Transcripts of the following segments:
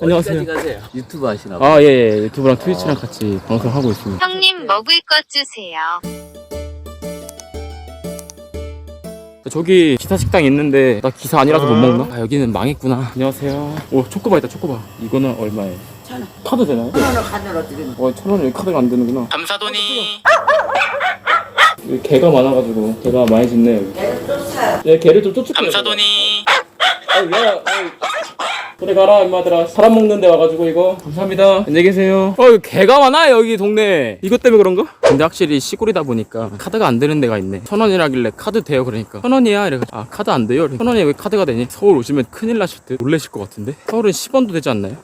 안녕하세요. 가세요? 유튜브 하시나 봐. 아, 예, 예. 유튜브랑 트위치랑 같이 방송하고 있습니다. 형님 먹을 것 주세요. 저기 기사 식당 있는데 나 기사 아니라서 못 먹나? 아, 여기는 망했구나. 안녕하세요. 오, 초코바 있다, 초코바. 이거는 얼마에? 천 원. 카드 되나요? 천 원을 카드로 드리는 어, 천 원에 카드가 안 되는구나. 감사돈이. 여기 개가 많아가지고 개가 많이 짖네요. 여기. 얘를 또 사요. 얘 개를 좀 쫓을게요. 감사돈이. 아유, 야, 아유. 그래 가라 임마들아. 사람 먹는 데 와가지고 이거. 감사합니다. 안녕히 계세요. 어 개가 많아 여기 동네. 이것 때문에 그런가? 근데 확실히 시골이다 보니까 카드가 안 되는 데가 있네. 천 원이라길래 카드 돼요 그러니까. 천 원이야 이래 아 카드 안 돼요? 천 원이 왜 카드가 되니? 서울 오시면 큰일 나실 듯. 놀라실 것 같은데? 서울은 10원도 되지 않나요?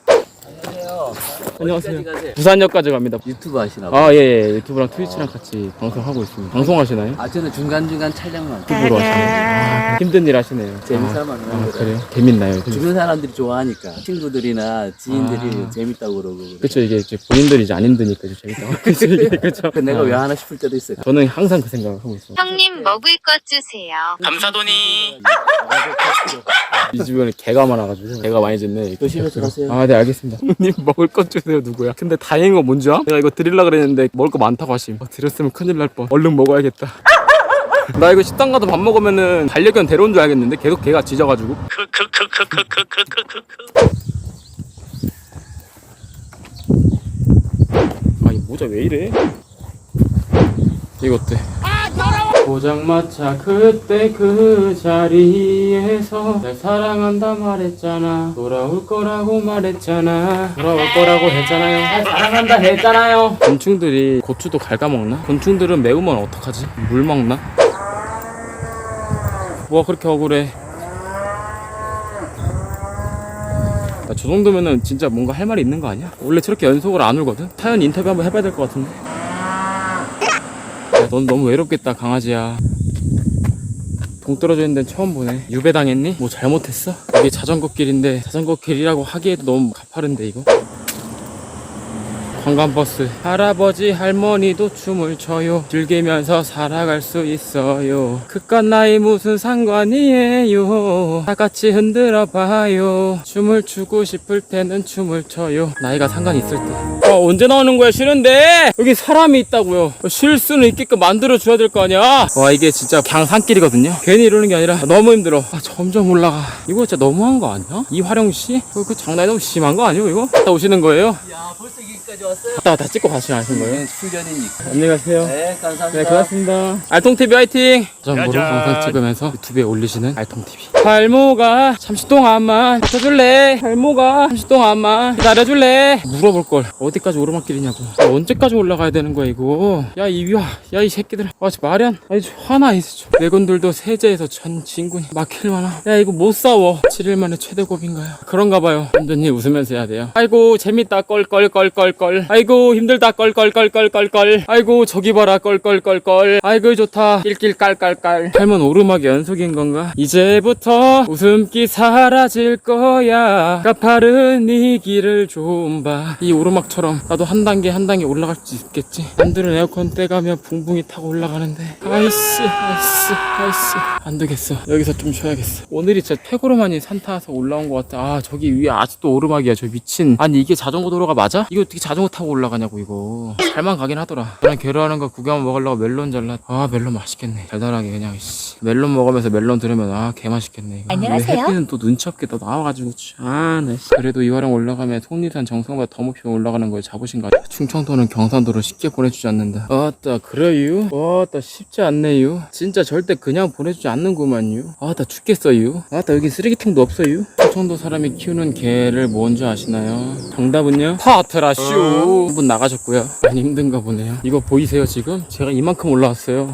안녕하세요 가세요? 부산역까지 갑니다 유튜브 하시나 봐. 아예 예. 유튜브랑 트위치랑 같이 방송하고 있습니다 방송하시나요? 아, 저는 중간중간 촬영만. 유튜브로 하시나요? 아, 힘든 일 하시네요 재미삼아 아, 아. 그래요? 재밌나요? 재밌- 주변 사람들이 좋아하니까 친구들이나 지인들이 아. 재밌다고 그러고 그래. 그쵸 이게 이제 본인들이 이제 안 힘드니까 좀 재밌다고 그쵸 이게 그쵸 그 내가 아. 왜 하나 싶을 때도 있어요. 저는 항상 그 생각을 하고 있어요 형님 먹을 것 주세요. 감사돈이. 이 주변에 개가 많아가지고. 개가 많이 짖네 조심해서 가세요. 아 네 알겠습니다. 형님 먹을 것 주세요 누구야? 근데 다행인 건 뭔지 알아? 내가 이거 드릴라 그랬는데 먹을 거 많다고 하심 어, 드렸으면 큰일 날 뻔. 얼른 먹어야겠다. 나 이거 식당 가서 밥 먹으면은 반려견 데려온 줄 알겠는데 계속 개가 짖어가지고. 아이 모자 왜 이래? 이거 어때? 포장마차 그때 그 자리에서 날 사랑한다 말했잖아 돌아올 거라고 말했잖아 돌아올 거라고 했잖아요 날 사랑한다 했잖아요 곤충들이 고추도 갉아먹나? 곤충들은 매우면 어떡하지? 물 먹나? 뭐가 그렇게 억울해 나 저 정도면은 진짜 뭔가 할 말이 있는 거 아니야? 원래 저렇게 연속으로 안 울거든? 사연 인터뷰 한번 해봐야 될 것 같은데 야, 넌 너무 외롭겠다 강아지야 동 떨어져 있는 데는 처음 보네 유배당했니? 뭐 잘못했어? 이게 자전거 길인데 자전거 길이라고 하기에도 너무 가파른데 이거 관광버스. 할아버지 할머니도 춤을 춰요. 즐기면서 살아갈 수 있어요. 그깟 나이 무슨 상관이에요? 다 같이 흔들어 봐요. 춤을 추고 싶을 때는 춤을 춰요. 나이가 상관 있을 때. 어, 언제 나오는 거야? 쉬는데? 여기 사람이 있다고요. 쉴 수는 있게끔 만들어 줘야 될 거 아니야? 와 이게 진짜 그냥 산길이거든요. 괜히 이러는 게 아니라 너무 힘들어. 아, 점점 올라가. 이거 진짜 너무한 거 아니야? 이화령 씨? 그, 그 장난이 너무 심한 거 아니에요 이거? 갔다 오시는 거예요? 야, 벌써 여기까지 왔어 요? 갔다가 다 찍고 가시나 하신 거예요? 여기는 출연이니까. 안녕히 가세요. 네, 감사합니다. 네, 고맙습니다. 알통TV 화이팅! 자전거로 영상 찍으면서 유튜브에 올리시는 알통TV. 할모가 잠시 동안만 버텨줄래? 할모가 잠시 동안만 기다려줄래? 물어볼 걸. 어디까지 오르막길이냐고. 야, 언제까지 올라가야 되는 거야, 이거? 야, 이, 야, 야, 이 새끼들. 아, 저 말이 안, 아니, 저 화나, 이 저. 내건들도 세제에서 전 진군이 막힐만하. 야, 이거 못 싸워. 7일 만에 최대 고비인가요? 그런가 봐요. 완전히 웃으면서 해야 돼요. 아이고, 재밌다. 껄껄껄껄껄. 아이고, 힘들다. 껄껄껄껄껄껄. 아이고, 저기 봐라. 껄껄껄껄. 아이고, 좋다. 낄낄 깔깔깔. 삶은 오르막이 연속인 건가? 이제부터 웃음기 사라질 거야. 가파른 이 길을 좀 봐. 이 오르막처럼 나도 한 단계 한 단계 올라갈 수 있겠지. 남들은 에어컨 떼가며 붕붕이 타고 올라가는데. 아이씨, 아이씨, 아이씨. 안 되겠어. 여기서 좀 쉬어야겠어. 오늘이 진짜 최고로만이 산 타서 올라온 것 같아. 아, 저기 위에 아직도 오르막이야. 저 미친. 아니, 이게 자전거 도로가 맞아? 이거 어떻게 자전거 타고 올라가냐고, 이거. 잘만 가긴 하더라. 그냥 괴로워하는 거 구경 먹으려고 멜론 잘라. 아, 멜론 맛있겠네. 달달하게 그냥, 씨. 멜론 먹으면서 멜론 들으면, 아, 개 맛있겠네. 이거. 안녕하세요. 왜 햇빛은 또 눈치 없게 또 나와가지고, 참. 아, 나 씨. 그래도 이화령 올라가면 속리산 정상보다 더 높이 올라가는 자부심 가져. 충청도는 경산도로 쉽게 보내주지 않는다. 아따, 그래요? 아따, 쉽지 않네요. 진짜 절대 그냥 보내주지 않는구만요. 아따, 죽겠어요. 아따, 여기 쓰레기통도 없어요. 충청도 사람이 키우는 개를 뭔지 아시나요? 정답은요? 파트라쇼. 한분 나가셨고요. 많이 힘든가 보네요. 이거 보이세요, 지금? 제가 이만큼 올라왔어요.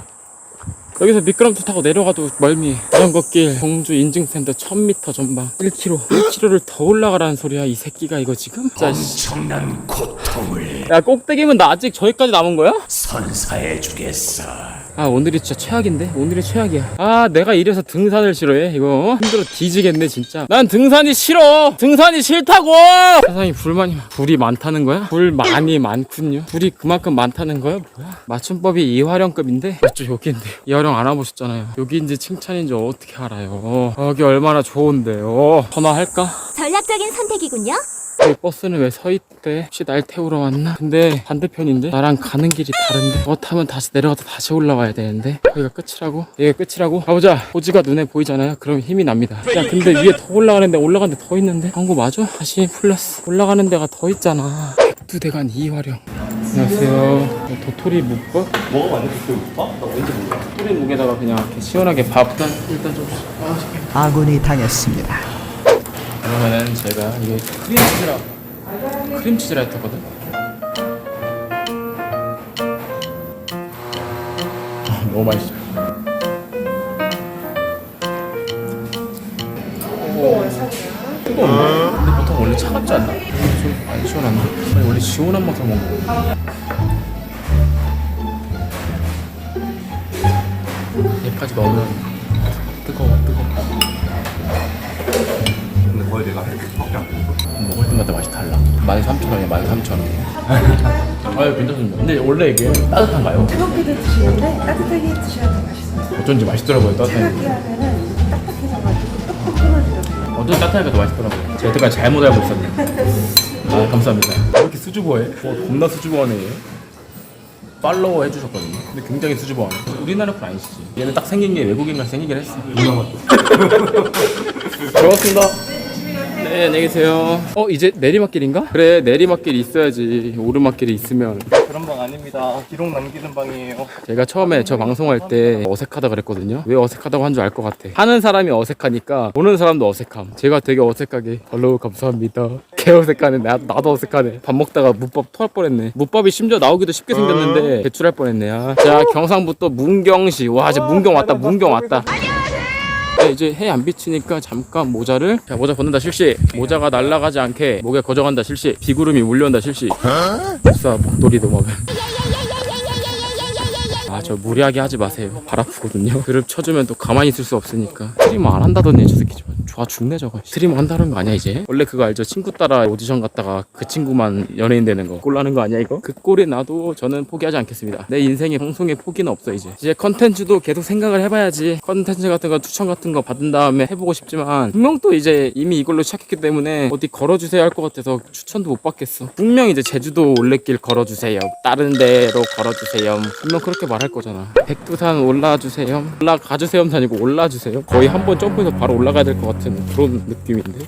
여기서 미끄럼틀 타고 내려가도 멀미 자전거길 공주 인증센터 1000m 전방 1km 1km를 더 올라가라는 소리야 이 새끼가 이거 지금? 씨. 엄청난 고통을 야 꼭대기면 나 아직 저기까지 남은 거야? 선사해 주겠어. 아 오늘이 진짜 최악인데? 오늘이 최악이야. 아 내가 이래서 등산을 싫어해? 이거 힘들어 뒤지겠네 진짜. 난 등산이 싫어! 등산이 싫다고! 세상에 불만이 많- 불이 많다는 거야? 불 많이 많군요. 불이 그만큼 많다는 거야? 뭐야? 맞춤법이 이화령급인데? 어쩌 여기인데. 이화령 안 와보셨잖아요. 여기인지 칭찬인지 어떻게 알아요? 여기 얼마나 좋은데요? 전화할까? 전략적인 선택이군요. 이 버스는 왜 서 있대? 혹시 날 태우러 왔나? 근데 반대편인데 나랑 가는 길이 다른데 뭐 타면 다시 내려가서 다시 올라와야 되는데 여기가 끝이라고? 여기가 끝이라고? 가보자 호지가 눈에 보이잖아요 그럼 힘이 납니다 야 근데 위에 더 올라가는데 올라가는 데 더 있는데 광고 맞아? 다시 플러스 올라가는 데가 더 있잖아 백두대간 이화령 안녕하세요 도토리 묵밥? 먹어봤네 도토리 묵밥? 나 왠지 몰라 도토리 묵에다가 그냥 이렇게 시원하게 밥 일단, 일단 좀 아, 아군이 당했습니다. 그러면은 제가 이게 크림치즈라 크림치즈라 했거든. 아, 너무 맛있어. 근데 보통 원래 차갑지 않나? 좀 안 시원한데? 아니, 원래 시원한 맛을 먹는 거. 얘까지 넣으면 뜨거워 뜨거워. 거의 내가 할 밖에 안 먹어. 먹을 때마다 맛이 달라. 13,000원이야, 13,000원. 아유, 괜찮습니다. 근데 원래 이게 따뜻한가요? 뜨겁게도 드시는데 따뜻하게 드셔야 더 맛있어요. 어쩐지 맛있더라고요, 하면은 딱딱해져가지고 끊어지거든요. 어쩐지 따뜻하니까 더 맛있더라고요. 제가 여태까지 잘못 알고 있었네. 아, 감사합니다. 왜 이렇게 수줍어해? 와, 겁나 수줍어하네, 얘. 팔로워 해주셨거든요. 근데 굉장히 수줍어하네. 우리나라 분 아니시지? 얘는 딱 생긴 게 외국인과 생기긴 했어. 고맙습니다. 네, 안녕히 계세요. 어, 이제 내리막길인가? 그래, 내리막길 있어야지. 오르막길이 있으면. 그런 방 아닙니다. 기록 남기는 방이에요. 제가 처음에 저 방송할 때 어색하다 그랬거든요. 왜 어색하다고 한 줄 알 것 같아. 하는 사람이 어색하니까 보는 사람도 어색함. 제가 되게 어색하게 팔로우 감사합니다. 개 어색하네. 나, 나도 어색하네. 밥 먹다가 무밥 토할 뻔했네. 무밥이 심지어 나오기도 쉽게 생겼는데 배출할 뻔했네. 요 자 경상북도 문경시. 와 이제 문경 왔다. 문경 왔다. 네, 이제 해 안 비치니까 잠깐 모자를 자 모자 벗는다 실시. 모자가 날아가지 않게 목에 거정한다 실시. 비구름이 물려온다 실시. 복사 목도리도 막아 저 무리하게 하지 마세요. 발 아프거든요. 그룹 쳐주면 또 가만히 있을 수 없으니까. 스트리머 안 한다더니 저 새끼 좀 좋아 죽네 저거. 스트리머 한다는 거 아니야 이제? 원래 그거 알죠? 친구 따라 오디션 갔다가 그 친구만 연예인 되는 거. 꼴 나는 거 아니야 이거? 그 꼴에 나도 저는 포기하지 않겠습니다. 내 인생에 방송에 포기는 없어 이제. 이제 컨텐츠도 계속 생각을 해봐야지. 컨텐츠 같은 거 추천 같은 거 받은 다음에 해보고 싶지만 분명 또 이제 이미 이걸로 시작했기 때문에 어디 걸어주세요 할 것 같아서 추천도 못 받겠어. 분명 이제 제주도 올레길 걸어주세요. 다른 데로 걸어주세요. 분명 그렇게 말할 거잖아. 백두산 올라주세요. 올라가주세요는 아니고 올라주세요. 거의 한 번 점프해서 바로 올라가야 될 것 같은 그런 느낌인데